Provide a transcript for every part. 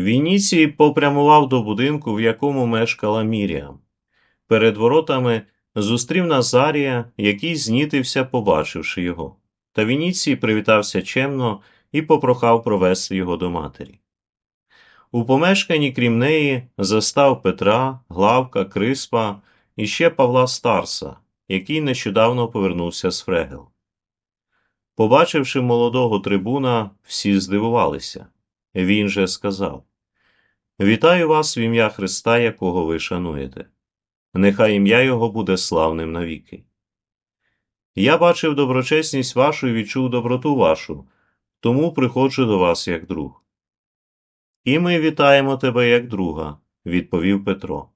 Вініцій попрямував до будинку, в якому мешкала Міріам. Перед воротами зустрів Назарія, який знітився, побачивши його. Та Вініцій привітався чемно і попрохав провести його до матері. У помешканні, крім неї, застав Петра, Главка, Криспа і ще Павла Старса, який нещодавно повернувся з Фрегел. Побачивши молодого трибуна, всі здивувалися. Він же сказав Вітаю вас в ім'я Христа, якого ви шануєте. Нехай ім'я Його буде славним навіки. Я бачив доброчесність вашу і відчув доброту вашу, тому приходжу до вас як друг. І ми вітаємо тебе як друга, відповів Петро.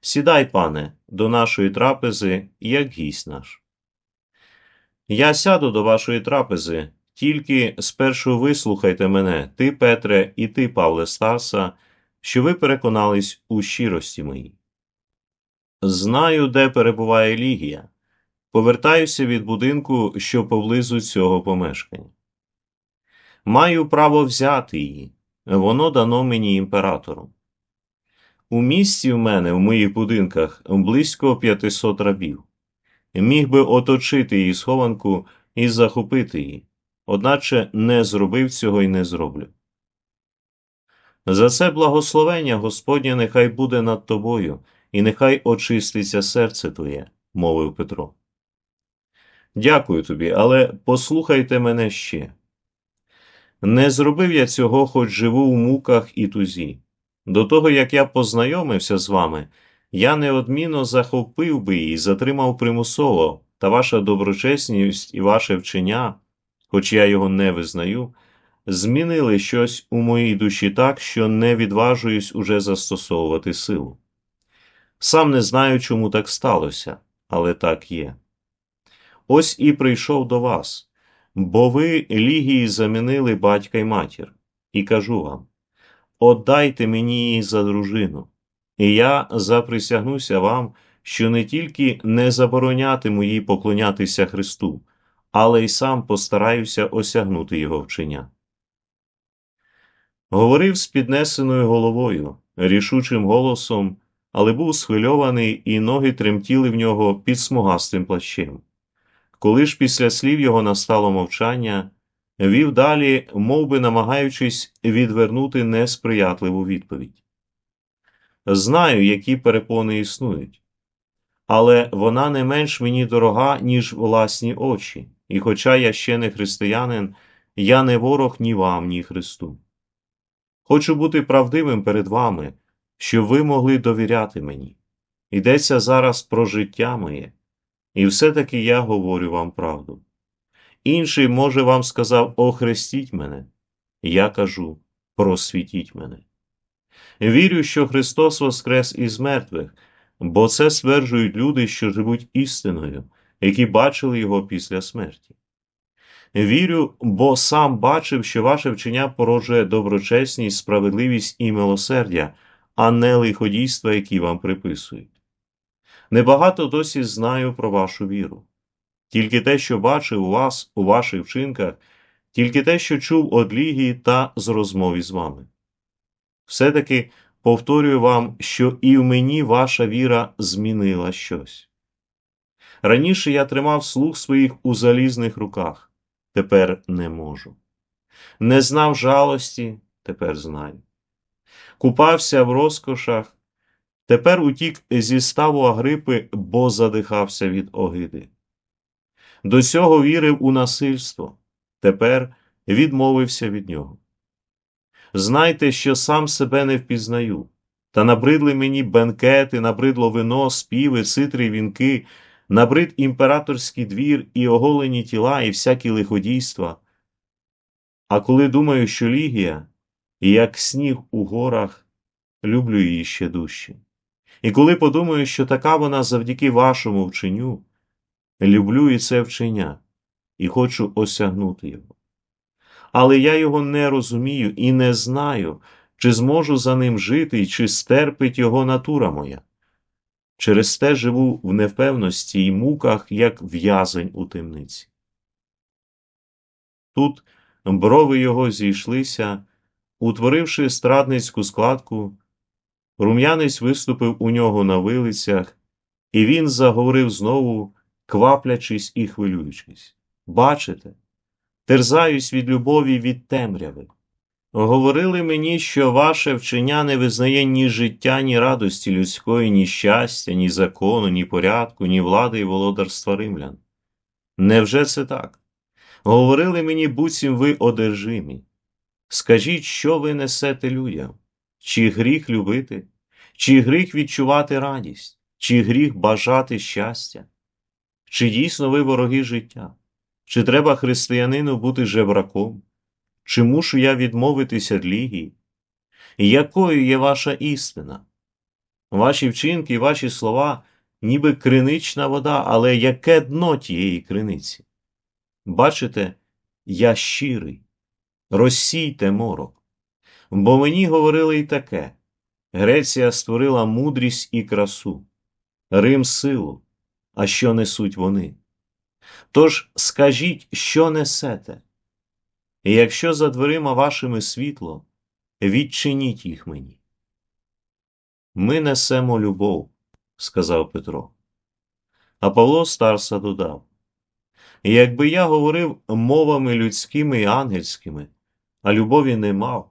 Сідай, пане, до нашої трапези, як гість наш. Я сяду до вашої трапези, тільки спершу вислухайте мене, ти, Петре, і ти, Павле Старса, що ви переконались у щирості моїй. Знаю, де перебуває Лігія. Повертаюся від будинку, що поблизу цього помешкання. Маю право взяти її, воно дано мені імператором. У місті в мене, в моїх будинках, близько 500 рабів. Міг би оточити її схованку і захопити її, одначе не зробив цього і не зроблю. За це благословення Господнє нехай буде над тобою, і нехай очиститься серце твоє, мовив Петро. Дякую тобі, але послухайте мене ще. Не зробив я цього, хоч живу в муках і тузі. До того, як я познайомився з вами, я неодмінно захопив би її, затримав примусово, та ваша доброчесність і ваше вчення, хоч я його не визнаю, змінили щось у моїй душі так, що не відважуюсь уже застосовувати силу. Сам не знаю, чому так сталося, але так є. Ось і прийшов до вас, бо ви лігії замінили батька й матір, і кажу вам отдайте мені її за дружину, і я заприсягнуся вам, що не тільки не заборонятиму їй поклонятися Христу, але й сам постараюся осягнути його вчення. Говорив з піднесеною головою, рішучим голосом, але був схвильований, і ноги тремтіли в нього під смугастим плащем. Коли ж після слів його настало мовчання, вів далі, мов би намагаючись відвернути несприятливу відповідь. Знаю, які перепони існують, але вона не менш мені дорога, ніж власні очі, і хоча я ще не християнин, я не ворог ні вам, ні Христу. Хочу бути правдивим перед вами, щоб ви могли довіряти мені. Йдеться зараз про життя моє, і все-таки я говорю вам правду. Інший, може, вам сказав охрестіть мене, я кажу просвітіть мене. Вірю, що Христос воскрес із мертвих, бо це стверджують люди, що живуть істиною, які бачили Його після смерті. Вірю, бо сам бачив, що ваше вчення породжує доброчесність, справедливість і милосердя, а не лиходійства, які вам приписують. Небагато досі знаю про вашу віру. Тільки те, що бачив у вас, у ваших вчинках, тільки те, що чув од Лігії та з розмові з вами. Все-таки повторюю вам, що і в мені ваша віра змінила щось. Раніше я тримав слух своїх у залізних руках, тепер не можу. Не знав жалості, тепер знаю. Купався в розкошах, тепер утік зі ставу Агрипи, бо задихався від огиди. До цього вірив у насильство, тепер відмовився від нього. Знайте, що сам себе не впізнаю, та набридли мені бенкети, набридло вино, співи, цитри, вінки, набрид імператорський двір і оголені тіла, і всякі лиходійства. А коли думаю, що Лігія, як сніг у горах, люблю її ще дужче. І коли подумаю, що така вона завдяки вашому вченню, люблю і це вчення, і хочу осягнути його. Але я його не розумію і не знаю, чи зможу за ним жити, чи стерпить його натура моя. Через те живу в невпевності й муках, як в'язень у темниці. Тут брови його зійшлися, утворивши страдницьку складку, рум'янець виступив у нього на вилицях, і він заговорив знову, кваплячись і хвилюючись. Бачите, терзаюсь від любові від темряви. Говорили мені, що ваше вчення не визнає ні життя, ні радості людської, ні щастя, ні закону, ні порядку, ні влади і володарства римлян. Невже це так? Говорили мені, буцім ви одержимі. Скажіть, що ви несете людям? Чи гріх любити, чи гріх відчувати радість, чи гріх бажати щастя? Чи дійсно ви вороги життя? Чи треба християнину бути жебраком? Чи мушу я відмовитися від лігії? Якою є ваша істина? Ваші вчинки і ваші слова, ніби кринична вода, але яке дно тієї криниці? Бачите, я щирий, розсійте морок. Бо мені говорили й таке Греція створила мудрість і красу, Рим силу, а що несуть вони? Тож скажіть, що несете? І якщо за дверима вашими світло, відчиніть їх мені. Ми несемо любов, сказав Петро. А Павло старса додав Якби я говорив мовами людськими і ангельськими, а любові не мав,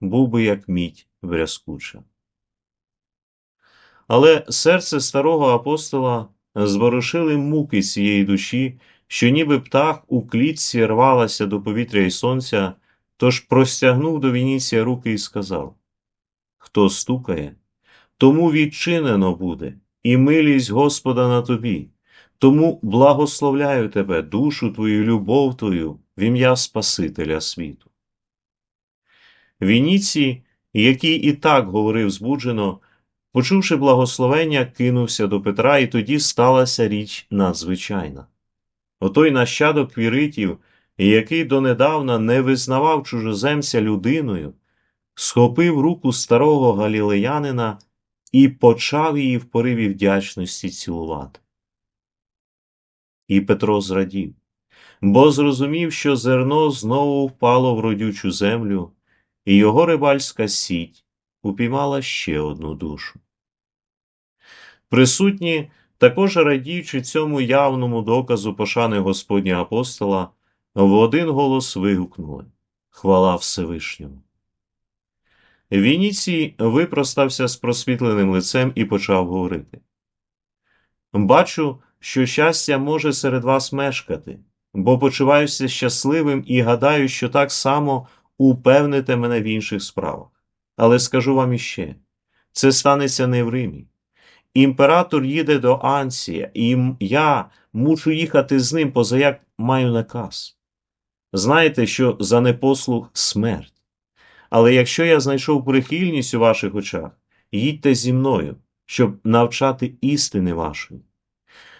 був би як мідь брязкуча. Але серце старого апостола зворушили муки цієї душі, що ніби птах у клітці рвалася до повітря і сонця, тож простягнув до Вініція руки і сказав Хто стукає, тому відчинено буде, і милість Господа на тобі, тому благословляю тебе, душу твою, любов твою, в ім'я Спасителя світу. Вініцій, який і так говорив збуджено, почувши благословення, кинувся до Петра, і тоді сталася річ надзвичайна. Отой нащадок віритів, який донедавна не визнавав чужоземця людиною, схопив руку старого галілеянина і почав її в пориві вдячності цілувати. І Петро зрадів, бо зрозумів, що зерно знову впало в родючу землю, і його рибальська сіть упіймала ще одну душу. Присутні також радіючи цьому явному доказу пошани Господня апостола, в один голос вигукнули Хвала Всевишньому. Вініцій випростався з просвітленим лицем і почав говорити. Бачу, що щастя може серед вас мешкати, бо почуваюся щасливим і гадаю, що так само упевните мене в інших справах. Але скажу вам іще це станеться не в Римі. Імператор їде до Ансія, і я мушу їхати з ним, поза як маю наказ. Знаєте, що за непослух смерть. Але якщо я знайшов прихильність у ваших очах, їдьте зі мною, щоб навчати істини вашої.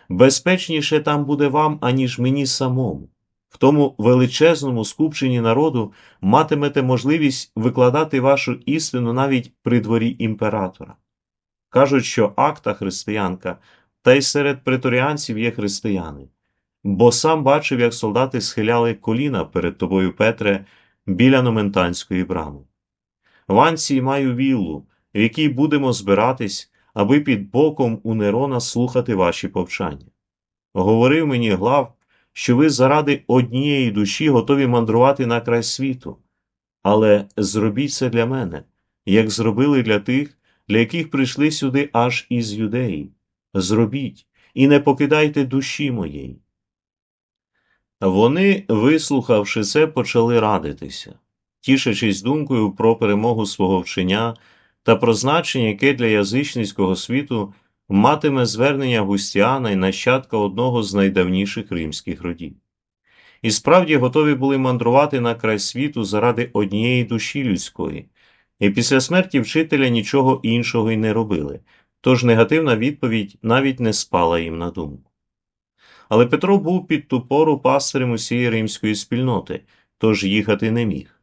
Безпечніше там буде вам, аніж мені самому. В тому величезному скупченні народу матимете можливість викладати вашу істину навіть при дворі імператора. Кажуть, що акта християнка, та й серед преторіанців є християни, бо сам бачив, як солдати схиляли коліна перед тобою, Петре, біля Номентанської брами. В Анції маю віллу, в якій будемо збиратись, аби під боком у Нерона слухати ваші повчання. Говорив мені глав, що ви заради однієї душі готові мандрувати на край світу, але зробіть це для мене, як зробили для тих для яких прийшли сюди аж із юдеї. Зробіть і не покидайте душі моєї. Вони, вислухавши це, почали радитися, тішачись думкою про перемогу свого вчення та про значення, яке для язичницького світу матиме звернення Густіана і нащадка одного з найдавніших римських родів. І справді готові були мандрувати на край світу заради однієї душі людської, і після смерті вчителя нічого іншого й не робили, тож негативна відповідь навіть не спала їм на думку. Але Петро був під ту пору пастирем усієї римської спільноти, тож їхати не міг.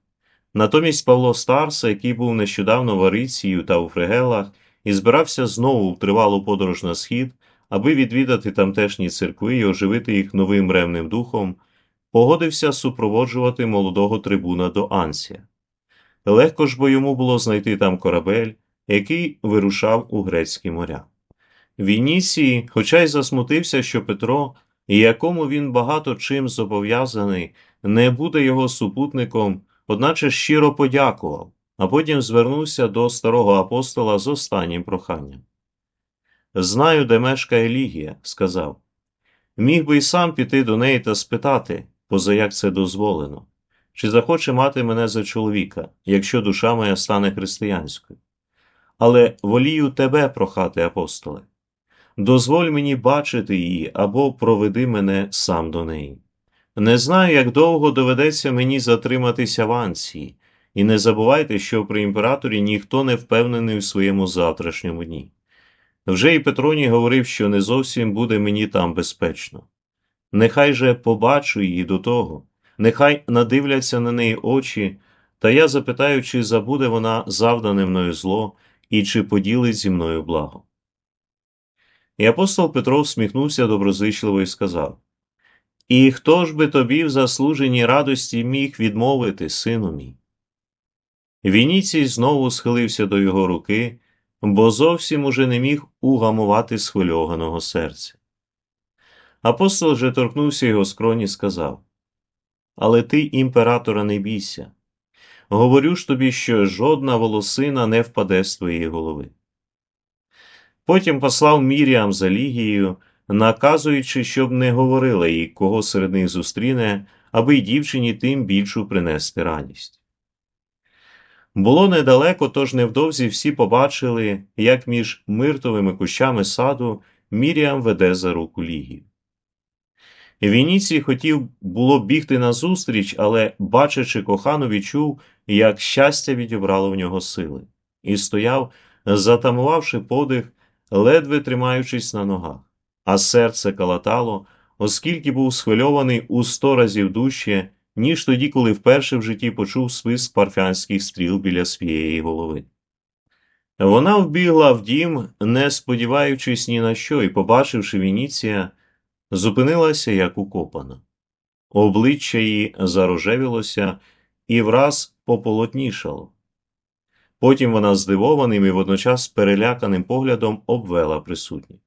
Натомість Павло Старса, який був нещодавно в Арицію та у Фрегелах, і збирався знову в тривалу подорож на схід, аби відвідати тамтешні церкви і оживити їх новим ревним духом, погодився супроводжувати молодого трибуна до Ансія. Легко ж бо йому було знайти там корабель, який вирушав у грецькі моря. Вінісій, хоча й засмутився, що Петро, якому він багато чим зобов'язаний, не буде його супутником, одначе щиро подякував, а потім звернувся до старого апостола з останнім проханням. Знаю, де мешкає Лігія, сказав. Міг би й сам піти до неї та спитати, поза як це дозволено, чи захоче мати мене за чоловіка, якщо душа моя стане християнською. Але волію тебе прохати, апостоле. Дозволь мені бачити її або проведи мене сам до неї. Не знаю, як довго доведеться мені затриматися в Ансії, і не забувайте, що при імператорі ніхто не впевнений у своєму завтрашньому дні. Вже і Петроній говорив, що не зовсім буде мені там безпечно. Нехай же побачу її до того, нехай надивляться на неї очі, та я запитаю, чи забуде вона завдане мною зло і чи поділить зі мною благо. І апостол Петро всміхнувся доброзичливо і сказав І хто ж би тобі в заслуженій радості міг відмовити, сину мій? Вініцій знову схилився до його руки, бо зовсім уже не міг угамувати схвильованого серця. Апостол же торкнувся його скроні і сказав Але ти, імператора, не бійся. Говорю ж тобі, що жодна волосина не впаде з твоєї голови. Потім послав Міріам за Лігією, наказуючи, щоб не говорила їй, кого серед них зустріне, аби й дівчині тим більшу принести радість. Було недалеко, тож невдовзі всі побачили, як між миртовими кущами саду Міріам веде за руку Лігію. Вініцій хотів було бігти назустріч, але, бачачи кохану, відчув, як щастя відібрало в нього сили, і стояв, затамувавши подих, ледве тримаючись на ногах, а серце калатало, оскільки був схвильований у сто разів дужче, ніж тоді, коли вперше в житті почув свист парфянських стріл біля своєї голови. Вона вбігла в дім, не сподіваючись ні на що, і, побачивши Вініція, зупинилася як укопана. Обличчя її зарожевілося і враз пополотнішало. Потім вона здивованим і водночас переляканим поглядом обвела присутніх.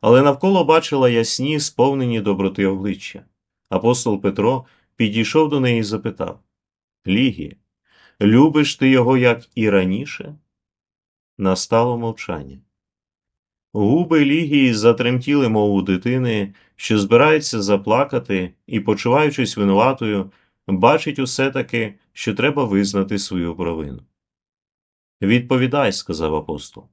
Але навколо бачила ясні, сповнені доброти обличчя. Апостол Петро підійшов до неї і запитав Лігія, любиш ти його, як і раніше? Настало мовчання. Губи Лігії затремтіли, мов у дитини, що збирається заплакати і, почуваючись винуватою, бачить усе таки, що треба визнати свою провину. Відповідай, сказав апостол.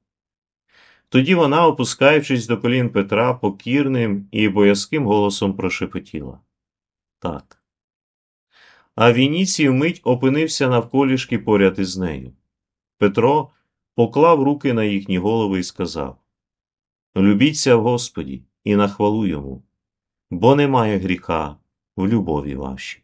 Тоді вона, опускаючись до колін Петра, покірним і боязким голосом прошепотіла Так. А Вініцій вмить опинився навколішки поряд із нею. Петро поклав руки на їхні голови і сказав Любіться в Господі і на хвалу йому, бо немає гріха в любові вашій.